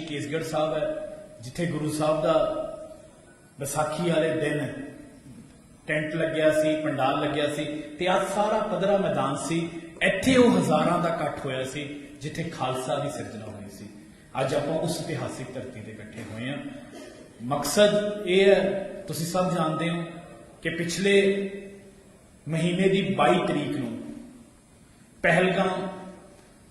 ਕੇਸਗੜ੍ਹ ਸਾਹਿਬ ਹੈ, ਜਿੱਥੇ ਗੁਰੂ ਸਾਹਿਬ ਦਾ ਵਿਸਾਖੀ ਵਾਲੇ ਦਿਨ ਟੈਂਟ ਲੱਗਿਆ ਸੀ, ਪੰਡਾਲ ਲੱਗਿਆ ਸੀ ਤੇ ਅੱਜ ਸਾਰਾ ਪਦਰਾ ਮੈਦਾਨ ਸੀ। ਇੱਥੇ ਉਹ ਹਜ਼ਾਰਾਂ ਦਾ ਇਕੱਠ ਹੋਇਆ ਸੀ, ਜਿੱਥੇ ਖਾਲਸਾ ਦੀ ਸਿਰਜਣਾ ਹੋਈ ਸੀ। ਅੱਜ ਆਪਾਂ ਉਸ ਇਤਿਹਾਸਿਕ ਧਰਤੀ ਤੇ ਇਕੱਠੇ ਹੋਏ ਹਾਂ। ਮਕਸਦ ਇਹ ਹੈ, ਤੁਸੀਂ ਸਭ ਜਾਣਦੇ ਹੋ ਕਿ ਪਿਛਲੇ ਮਹੀਨੇ ਦੀ 22 ਤਰੀਕ ਨੂੰ ਪਹਿਲਗਾਮ,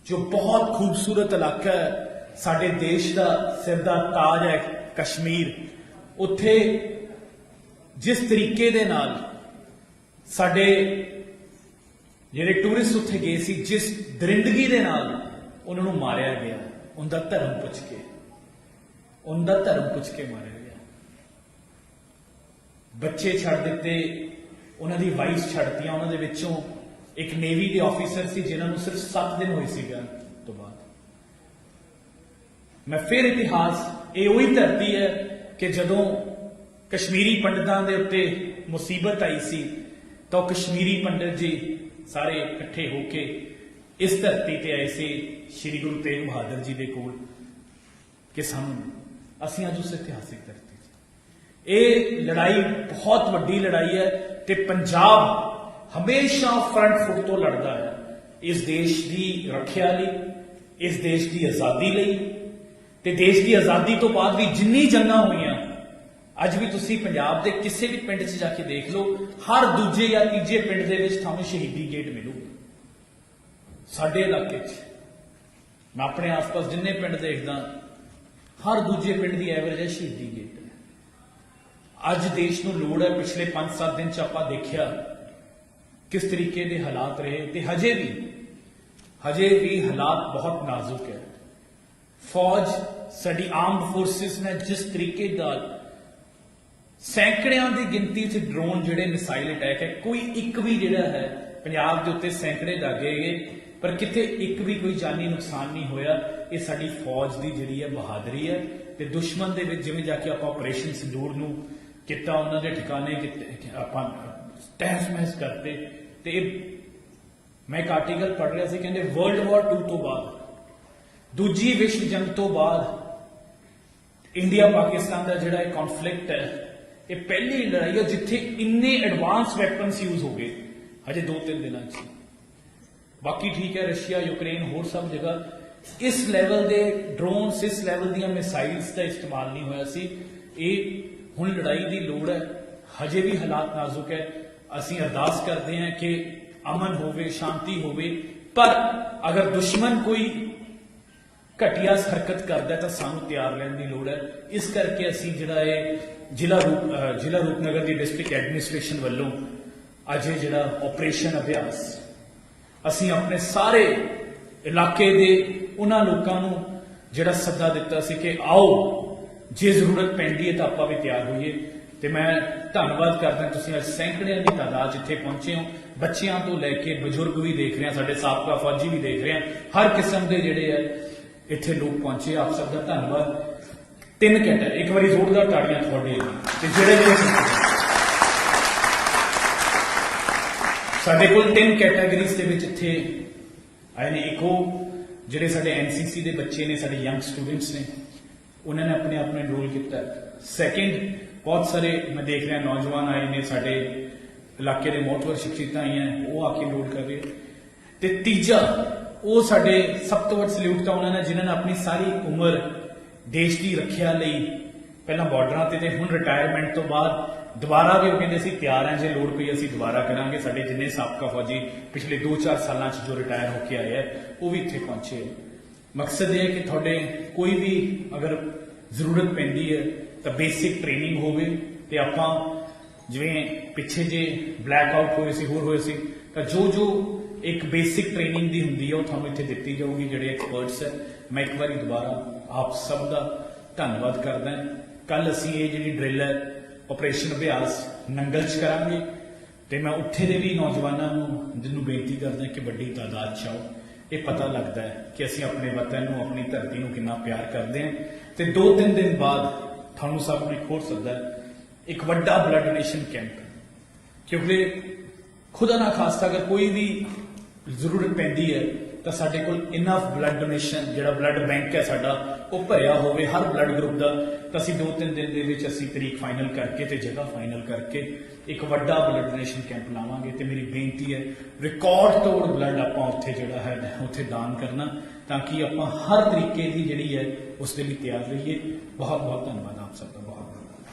ਜੋ ਬਹੁਤ ਖੂਬਸੂਰਤ ਇਲਾਕਾ ਹੈ ਸਾਡੇ ਦੇਸ਼ ਦਾ ਸਿਰ ਦਾ ਤਾਜ ਹੈ ਕਸ਼ਮੀਰ। ਉੱਥੇ ਜਿਸ ਤਰੀਕੇ ਦੇ ਨਾਲ ਸਾਡੇ ਜਿਹੜੇ ਟੂਰਿਸਟ ਉੱਥੇ ਗਏ ਸੀ, ਜਿਸ ਦਰਿੰਦਗੀ ਦੇ ਨਾਲ ਉਹਨਾਂ ਨੂੰ ਮਾਰਿਆ ਗਿਆ ਉਹਦਾ ਧਰਮ ਪੁੱਛ ਕੇ। ਉਹਦਾ ਧਰਮ ਪੁੱਛ ਕੇ ਮਾਰਿਆ ਗਿਆ। ਬੱਚੇ ਛੱਡ ਦਿੱਤੇ, ਉਹਨਾਂ ਦੀ ਵਾਈਫ ਛੱਡਤੀਆਂ ਉਹਨਾਂ ਦੇ ਵਿੱਚੋਂ ਇੱਕ ਨੇਵੀ ਦੇ ਆਫੀਸਰ ਸੀ, ਜਿਨ੍ਹਾਂ ਨੂੰ ਸਿਰਫ 7 ਦਿਨ ਹੋਏ ਸੀਗਾ ਤੋਂ ਬਾਅਦ। ਮੈਂ ਫਿਰ ਇਤਿਹਾਸ, ਇਹ ਉਹੀ ਧਰਤੀ ਹੈ ਕਿ ਜਦੋਂ ਕਸ਼ਮੀਰੀ ਪੰਡਤਾਂ ਦੇ ਉੱਤੇ ਮੁਸੀਬਤ ਆਈ ਸੀ, ਤਾਂ ਉਹ ਕਸ਼ਮੀਰੀ ਪੰਡਤ ਜੀ ਸਾਰੇ ਇਕੱਠੇ ਹੋ ਕੇ ਇਸ ਧਰਤੀ ਤੇ ਆਏ ਸੀ, ਸ੍ਰੀ ਗੁਰੂ ਤੇਗ ਬਹਾਦਰ ਜੀ ਦੇ ਕੋਲ ਕਿ ਸਾਨੂੰ, ਅਸੀਂ ਅੱਜ ਉਸ ਇਤਿਹਾਸਿਕ ਧਰਤੀ 'ਚ ਇਹ ਲੜਾਈ ਬਹੁਤ ਵੱਡੀ ਲੜਾਈ ਹੈ ਤੇ ਪੰਜਾਬ ਹਮੇਸ਼ਾ ਫਰੰਟ ਫੁੱਟ ਤੋਂ ਲੜਦਾ ਹੈ। ਇਸ ਦੇਸ਼ ਦੀ ਰੱਖਿਆ ਲਈ, ਇਸ ਦੇਸ਼ ਦੀ ਆਜ਼ਾਦੀ ਲਈ ਤੇ ਦੇਸ਼ ਦੀ ਆਜ਼ਾਦੀ ਤੋਂ ਬਾਅਦ ਵੀ ਜਿੰਨੀ ਜੰਗਾਂ ਹੋਈਆਂ, ਅੱਜ ਵੀ ਤੁਸੀਂ ਪੰਜਾਬ ਦੇ ਕਿਸੇ ਵੀ ਪਿੰਡ 'ਚ ਜਾ ਕੇ ਦੇਖ ਲਓ, ਹਰ ਦੂਜੇ ਜਾਂ ਤੀਜੇ ਪਿੰਡ ਦੇ ਵਿੱਚ ਤੁਹਾਨੂੰ ਸ਼ਹੀਦੀ ਗੇਟ ਮਿਲੂਗਾ ਸਾਡੇ ਇਲਾਕੇ 'ਚ, ਮੈਂ ਆਪਣੇ ਆਸ-ਪਾਸ ਜਿੰਨੇ ਪਿੰਡ ਦੇਖਦਾ, ਹਰ ਦੂਜੇ ਪਿੰਡ ਦੀ ਐਵਰੇਜ ਹੈ ਸ਼ਹੀਦੀ ਗੇਟ। ਹੈ ਅੱਜ ਦੇਸ਼ ਨੂੰ ਲੋੜ ਹੈ, ਪਿਛਲੇ 5-7 ਦਿਨ 'ਚ ਆਪਾਂ ਦੇਖਿਆ ਕਿਸ ਤਰੀਕੇ ਦੇ ਹਾਲਾਤ ਰਹੇ ਤੇ ਹਜੇ ਵੀ ਹਜੇ ਵੀ ਹਾਲਾਤ ਬਹੁਤ ਨਾਜ਼ੁਕ ਹੈ। ਫੌਜ ਸਾਡੀ ਆਰਮਡ ਫੋਰਸਿਸ ਨੇ ਜਿਸ ਤਰੀਕੇ ਨਾਲ ਸੈਂਕੜਿਆਂ ਦੀ ਗਿਣਤੀ 'ਚ ਡਰੋਨ ਜਿਹੜੇ ਮਿਸਾਈਲ ਅਟੈਕ ਹੈ, ਕੋਈ ਇੱਕ ਵੀ ਜਿਹੜਾ ਹੈ, ਪੰਜਾਬ ਦੇ ਉੱਤੇ ਸੈਂਕੜੇ ਦਾਗੇ ਗਏ ਪਰ ਕਿਤੇ ਇੱਕ ਵੀ ਕੋਈ ਜਾਨੀ ਨੁਕਸਾਨ ਨਹੀਂ ਹੋਇਆ, ਇਹ ਸਾਡੀ ਫੌਜ ਦੀ ਜਿਹੜੀ ਹੈ ਬਹਾਦਰੀ ਹੈ ਤੇ ਦੁਸ਼ਮਣ ਦੇ ਵਿੱਚ ਜਿਵੇਂ ਜਾ ਕੇ ਆਪਾਂ ਆਪਰੇਸ਼ਨ ਸਿੰਦੂਰ ਨੂੰ ਕੀਤਾ, ਉਹਨਾਂ ਦੇ ਠਿਕਾਣੇ ਕੀਤੇ ਆਪਾਂ ਤਹਿਸ ਮਹਿਸ ਕਰਤੇ, ਤੇ ਇਹ ਮੈਂ ਇੱਕ ਆਰਟੀਕਲ ਪੜ੍ਹ ਰਿਹਾ ਸੀ, ਕਹਿੰਦੇ ਵਰਲਡ ਵਾਰ 2 ਤੋਂ ਬਾਅਦ, ਦੂਜੀ ਵਿਸ਼ਵ ਜੰਗ ਤੋਂ ਬਾਅਦ ਇੰਡੀਆ ਪਾਕਿਸਤਾਨ ਦਾ ਜਿਹੜਾ ਇਹ ਕਨਫਲਿਕਟ ਹੈ, ਇਹ ਪਹਿਲੀ ਲੜਾਈ ਹੈ ਜਿੱਥੇ ਇੰਨੇ ਐਡਵਾਂਸ ਵੈਪਨਸ ਯੂਜ਼ ਹੋ ਗਏ, ਹਜੇ 2-3 ਦਿਨਾਂ 'ਚ। ਬਾਕੀ ਠੀਕ ਹੈ, ਰਸ਼ੀਆ, ਯੂਕਰੇਨ, ਹੋਰ ਸਭ ਜਗ੍ਹਾ। ਇਸ ਲੈਵਲ ਦੇ ਡਰੋਨਸ ਇਸ ਲੈਵਲ ਦੀਆਂ ਮਿਸਾਈਲਸ ਦਾ ਇਸਤੇਮਾਲ ਨਹੀਂ ਹੋਇਆ ਸੀ। ਇਹ ਹੁਣ ਲੜਾਈ ਦੀ ਲੋੜ ਹੈ। ਹਜੇ ਵੀ ਹਾਲਾਤ ਨਾਜ਼ੁਕ ਹੈ। ਅਸੀਂ ਅਰਦਾਸ ਕਰਦੇ ਹਾਂ ਕਿ ਅਮਨ ਹੋਵੇ, ਸ਼ਾਂਤੀ ਹੋਵੇ। ਪਰ ਅਗਰ ਦੁਸ਼ਮਣ ਕੋਈ ਘਟੀਆ ਹਰਕਤ ਕਰਦਾ ਤਾਂ ਸਾਨੂੰ ਤਿਆਰ ਰਹਿਣ ਦੀ ਲੋੜ ਹੈ। ਇਸ ਕਰਕੇ ਅਸੀਂ ਜਿਹੜਾ ਇਹ ਜ਼ਿਲ੍ਹਾ ਰੂਪ ਜ਼ਿਲ੍ਹਾ ਰੂਪਨਗਰ ਦੀ ਡਿਸਟ੍ਰਿਕਟ ਐਡਮਿਨਿਸਟ੍ਰੇਸ਼ਨ ਵੱਲੋਂ ਅੱਜ ਇਹ ਜਿਹੜਾ ਆਪਰੇਸ਼ਨ ਅਭਿਆਸ, ਅਸੀਂ ਆਪਣੇ ਸਾਰੇ ਇਲਾਕੇ ਦੇ ਉਹਨਾਂ ਲੋਕਾਂ ਨੂੰ ਜਿਹੜਾ ਸੱਦਾ ਦਿੱਤਾ ਸੀ ਕਿ ਆਓ, ਜੇ ਜ਼ਰੂਰਤ ਪੈਂਦੀ ਹੈ ਤਾਂ ਆਪਾਂ ਵੀ ਤਿਆਰ ਹੋਈਏ। ਤੇ ਮੈਂ ਧੰਨਵਾਦ ਕਰਦਾ ਤੁਸੀਂ ਅੱਜ ਸੈਂਕੜਿਆਂ ਦੀ ਤਾਦਾਦ ਜਿੱਥੇ ਪਹੁੰਚੇ ਹੋ। ਬੱਚਿਆਂ ਤੋਂ ਲੈ ਕੇ ਬਜ਼ੁਰਗ ਵੀ ਦੇਖ ਰਹੇ ਆ, ਸਾਡੇ ਸਾਬਕਾ ਫੌਜੀ ਵੀ ਦੇਖ ਰਹੇ ਆ। ਹਰ ਕਿਸਮ ਦੇ ਜਿਹੜੇ ਆ ਇੱਥੇ ਲੋਕ ਪਹੁੰਚੇ, ਆਪ ਸਭ ਦਾ ਧੰਨਵਾਦ। ਤਿੰਨ ਕੈਟਰ, ਇੱਕ ਵਾਰੀ ਜ਼ੋਰਦਾਰ ਤਾੜੀਆਂ ਤੁਹਾਡੇ ਲਈ ਤੇ ਜਿਹੜੇ ਵੀ ਸਾਡੇ ਕੋਲ ਤਿੰਨ ਕੈਟਾਗਰੀਜ਼ ਦੇ ਵਿੱਚ ਇੱਥੇ ਆਏ ਨੇ। ਇੱਕ ਉਹ ਜਿਹੜੇ ਸਾਡੇ ਐਨਸੀਸੀ ਦੇ ਬੱਚੇ ਨੇ, ਸਾਡੇ ਯੰਗ ਸਟੂਡੈਂਟਸ ਨੇ, ਉਹਨਾਂ ਨੇ ਆਪਣੇ ਆਪ ਨੂੰ ਐਨਰੋਲ ਕੀਤਾ। ਸੈਕਿੰਡ ਬਹੁਤ ਸਾਰੇ ਮੈਂ ਦੇਖ ਰਿਹਾ ਨੌਜਵਾਨ ਆਏ ਨੇ, ਸਾਡੇ ਇਲਾਕੇ ਦੇ ਮੋਟਵਰ ਸ਼ਿਕਸ਼ਿਤਾਂ ਆਈਆਂ, ਉਹ ਆ ਕੇ ਐਨਰੋਲ ਕਰ ਰਹੇ। ਤੇ ਤੀਜਾ ਉਹ ਸਾਡੇ ਸਭ ਤੋਂ ਵੱਧ ਸਲੂਟ ਤਾਂ ਉਹਨਾਂ ਨੇ, ਜਿਨ੍ਹਾਂ ਨੇ ਆਪਣੀ ਸਾਰੀ ਉਮਰ ਦੇਸ਼ ਦੀ ਰੱਖਿਆ ਲਈ ਪਹਿਲਾਂ ਬਾਰਡਰਾਂ ਤੇ ਤੇ ਹੁਣ ਰਿਟਾਇਰਮੈਂਟ ਤੋਂ ਬਾਅਦ ਦੁਬਾਰਾ ਵੀ ਉਹ ਕਹਿੰਦੇ ਸੀ, ਤਿਆਰ ਹਾਂ, ਜੇ ਲੋੜ ਪਈ ਅਸੀਂ ਦੁਬਾਰਾ ਕਰਾਂਗੇ। ਸਾਡੇ ਜਿੰਨੇ ਸਾਬਕਾ ਫੌਜੀ ਪਿਛਲੇ 2-4 ਸਾਲਾਂ 'ਚ ਜੋ ਰਿਟਾਇਰ ਹੋ ਕੇ ਆਏ ਆ, ਉਹ ਵੀ ਇੱਥੇ ਪਹੁੰਚੇ ਮਕਸਦ ਇਹ ਹੈ ਕਿ ਤੁਹਾਡੇ ਕੋਈ ਵੀ ਅਗਰ ਜ਼ਰੂਰਤ ਪੈਂਦੀ ਹੈ, ਤਾਂ ਬੇਸਿਕ ਟ੍ਰੇਨਿੰਗ ਹੋਵੇ ਤੇ ਆਪਾਂ ਜਿਵੇਂ ਪਿੱਛੇ ਜੇ ਬਲੈਕ ਆਊਟ ਹੋਏ ਸੀ, ਹੋਰ ਹੋਏ ਸੀ, ਤਾਂ ਜੋ ਜੋ ਇੱਕ ਬੇਸਿਕ ਟ੍ਰੇਨਿੰਗ ਦੀ ਹੁੰਦੀ ਹੈ ਉਹ ਤੁਹਾਨੂੰ ਇੱਥੇ ਦਿੱਤੀ ਜਾਊਗੀ, ਜਿਹੜੇ ਐਕਸਪਰਟਸ ਹੈ ਮੈਂ ਇੱਕ ਵਾਰੀ ਦੁਬਾਰਾ ਆਪ ਸਭ ਦਾ ਧੰਨਵਾਦ ਕਰਦਾ ਕੱਲ ਅਸੀਂ ਇਹ ਜਿਹੜੀ ਡਰਿਲ ਹੈ ਆਪਰੇਸ਼ਨ ਅਭਿਆਸ ਨੰਗਲ ਚ ਕਰਾਂਗੇ। ਤੇ ਮੈਂ ਉੱਥੇ ਦੇ ਵੀ ਨੌਜਵਾਨਾਂ ਨੂੰ ਜਿਹਨੂੰ ਬੇਨਤੀ ਕਰਦਾ ਕਿ ਵੱਡੀ ਤਾਦਾਦ ਚ ਆਓ। ਇਹ ਪਤਾ ਲੱਗਦਾ ਹੈ ਕਿ ਅਸੀਂ ਆਪਣੇ ਵਤਨ ਨੂੰ, ਆਪਣੀ ਧਰਤੀ ਨੂੰ ਕਿੰਨਾ ਪਿਆਰ ਕਰਦੇ ਹਾਂ। ਤੇ 2-3 ਦਿਨ ਬਾਅਦ ਤੁਹਾਨੂੰ ਸਭ ਨੂੰ ਇੱਕ ਹੋਰ ਸੱਦਾ ਇੱਕ ਵੱਡਾ ਬਲੱਡ ਡੋਨੇਸ਼ਨ ਕੈਂਪ ਕਿਉਂਕਿ ਖੁਦਾ ਨਾ ਖਾਸਤਾ ਅਗਰ ਕੋਈ ਵੀ ਜ਼ਰੂਰਤ ਪੈਂਦੀ ਹੈ, ਤਾਂ ਸਾਡੇ ਕੋਲ ਇਨਫ ਬਲੱਡ ਡੋਨੇਸ਼ਨ ਜਿਹੜਾ ਬਲੱਡ ਬੈਂਕ ਹੈ ਸਾਡਾ, ਉਹ ਭਰਿਆ ਹੋਵੇ ਹਰ ਬਲੱਡ ਗਰੁੱਪ ਦਾ। ਤਾਂ ਅਸੀਂ ਦੋ ਤਿੰਨ ਦਿਨ ਦੇ ਵਿੱਚ ਅਸੀਂ ਤਰੀਕ ਫਾਈਨਲ ਕਰਕੇ ਤੇ ਜਗ੍ਹਾ ਫਾਈਨਲ ਕਰਕੇ ਇੱਕ ਵੱਡਾ ਬਲੱਡ ਡੋਨੇਸ਼ਨ ਕੈਂਪ ਲਾਵਾਂਗੇ। ਤੇ ਮੇਰੀ ਬੇਨਤੀ ਹੈ ਰਿਕਾਰਡ ਤੋੜ ਬਲੱਡ ਆਪਾਂ ਉੱਥੇ ਜਿਹੜਾ ਹੈ, ਉੱਥੇ ਦਾਨ ਕਰਨਾ, ਤਾਂ ਕਿ ਆਪਾਂ ਹਰ ਤਰੀਕੇ ਦੀ ਜਿਹੜੀ ਹੈ, ਉਸ ਦੇ ਲਈ ਤਿਆਰ ਰਹੀਏ। ਬਹੁਤ ਬਹੁਤ ਧੰਨਵਾਦ ਆਪ ਸਭ ਦਾ ਬਹੁਤ ਬਹੁਤ